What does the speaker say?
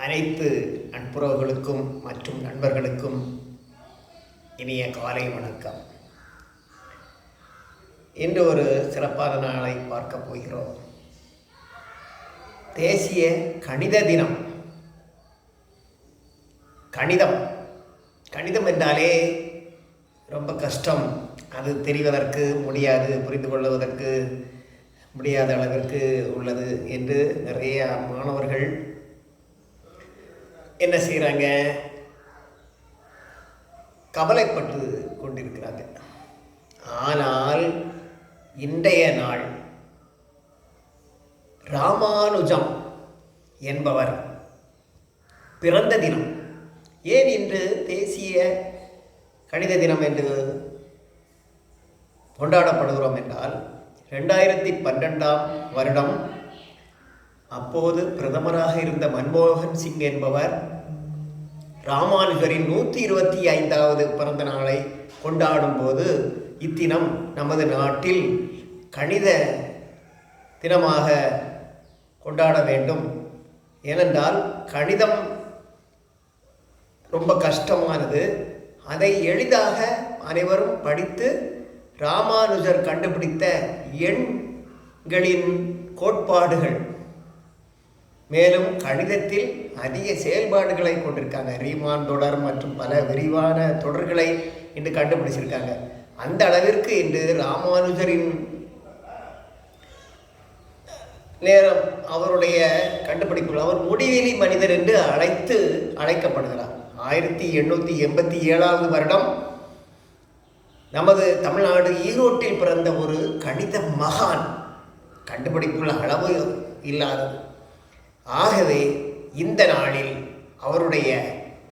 அனைத்து நண்புறவுகளுக்கும் மற்றும் நண்பர்களுக்கும் இனிய காலை வணக்கம். இன்று ஒரு சிறப்பான நாளை பார்க்க போகிறோம். தேசிய கணித தினம். கணிதம். கணிதம் என்றாலே ரொம்ப கஷ்டம். அது தெரிவதற்கு முடியாது புரிந்து கொள்வதற்கு முடியாத அளவிற்கு உள்ளது என்று நிறைய மாணவர்கள் என்ன செய்கிறாங்க கவலைப்பட்டு கொண்டிருக்கிறாங்க. ஆனால் இன்றைய நாள் ராமானுஜம் என்பவர் பிறந்த தினம். ஏன் இன்று தேசிய கணித தினம் என்று கொண்டாடப்படுகிறோம் என்றால் ரெண்டாயிரத்தி பன்னெண்டாம் வருடம் அப்போது பிரதமராக இருந்த மன்மோகன் சிங் என்பவர் ராமானுஜரின் நூற்றி இருபத்தி ஐந்தாவது பிறந்த நாளை கொண்டாடும் போது இத்தினம் நமது நாட்டில் கணித தினமாக கொண்டாட வேண்டும். ஏனென்றால் கணிதம் ரொம்ப கஷ்டமானது. அதை எளிதாக அனைவரும் படித்து ராமானுஜர் கண்டுபிடித்த எண்களின் கோட்பாடுகள் மேலும் கணிதத்தில் அதிக செயல்பாடுகளை கொண்டிருக்காங்க. ரீமான் தொடர் மற்றும் பல விரிவான தொடர்களை இன்று கண்டுபிடிச்சிருக்காங்க. அந்த அளவிற்கு இன்று ராமானுஜரின் நேரம் அவருடைய கண்டுபிடிப்புகள் அவர் முடிவெளி மனிதர் என்று அழைத்து அழைக்கப்படுகிறார். ஆயிரத்தி எண்ணூற்றி எண்பத்தி ஏழாவது வருடம் நமது தமிழ்நாடு ஈரோட்டில் பிறந்த ஒரு கணித மகான். கண்டுபிடிப்புள்ள அளவு இல்லாதது. ஆகவே இந்த நாளில் அவருடைய